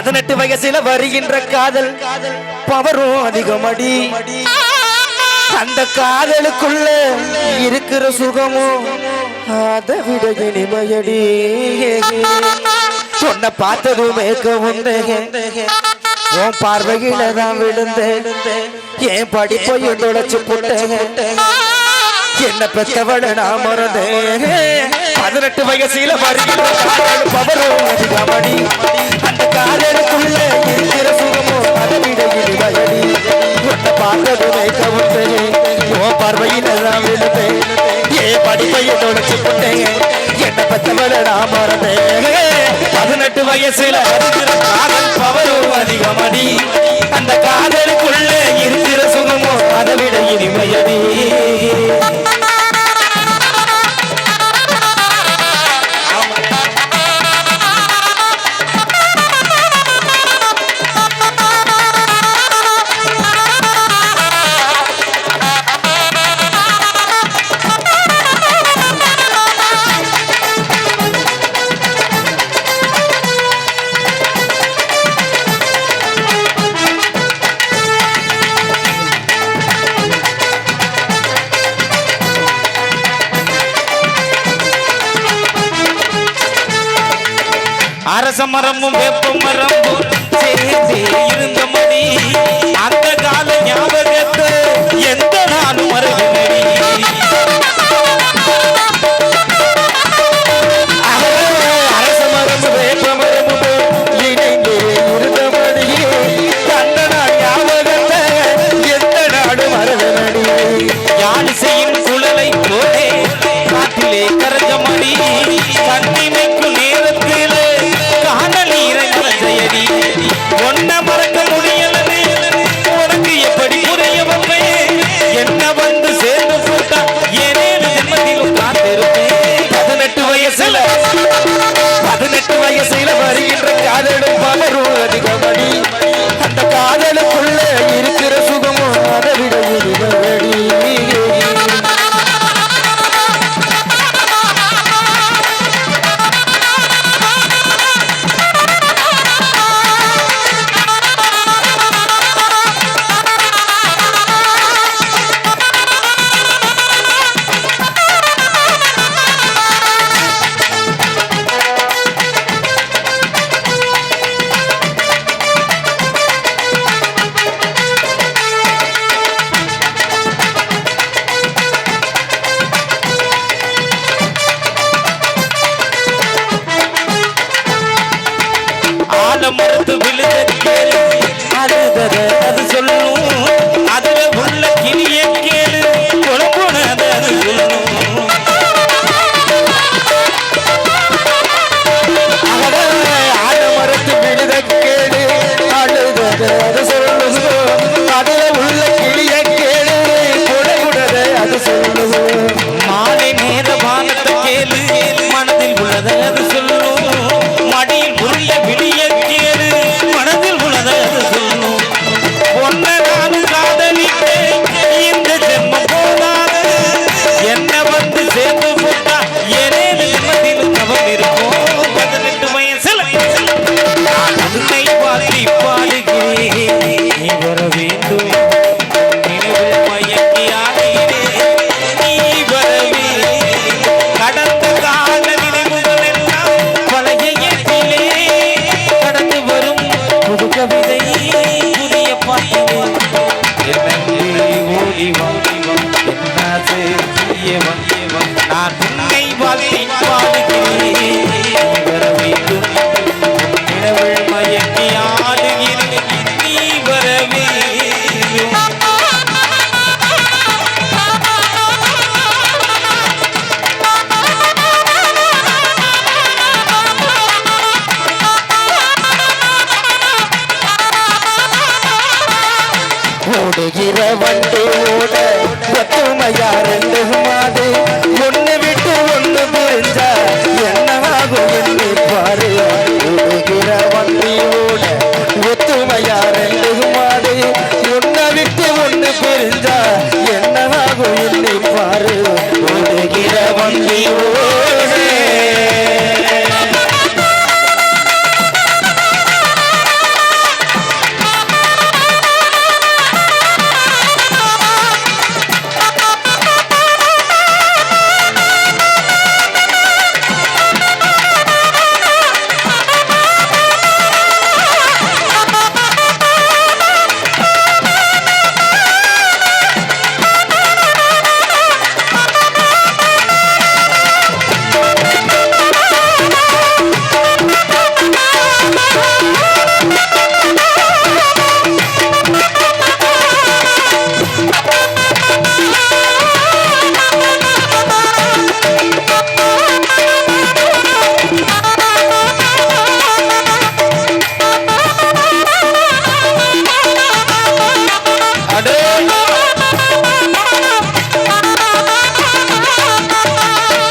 பதினெட்டு வயசுல வருகின்ற காதல் பவரும் அதிகமடி. அந்த காதலுக்குள்ள இருக்கிற சுகமும் அதை விட இனிமையடி. சொன்ன பார்த்தது உன் பார்வையில தான் விழுந்தேன் என் படிப்பையும் தொடச்சு போட்டேன்? என்ன பெத்தவள நான் மறந்தேன். பதினெட்டு வயசுல வருகிற பவரும் அதிகமடி அந்த காதலுக்குள்ள இருக்கிற சுகமும் அதை விட இனிமையடி உன்னை பார்த்தது மேய்க்க விட்டேன் உன் பார்வையில தான் விழுந்தேன். ஏன் படிப்பையை தொலைச்சு போட்டேன் என்ன பெத்தவள நான் மறந்தேன். பதினெட்டு வயசுல இருக்கிற காதல் பவரும் அதிகமடி. அந்த காதலுக்குள்ள இருக்கிற சுகமும் அதை விட இனிமையடி. அரச மரமும் வேப்ப மரமும் சேர்ந்து இருந்த மணி. அந்த கால ஞாபகத்தை எந்த நானும் மறவினடி ஆலமரத்து விழுத அழுதத அது சொல்லும் yeah.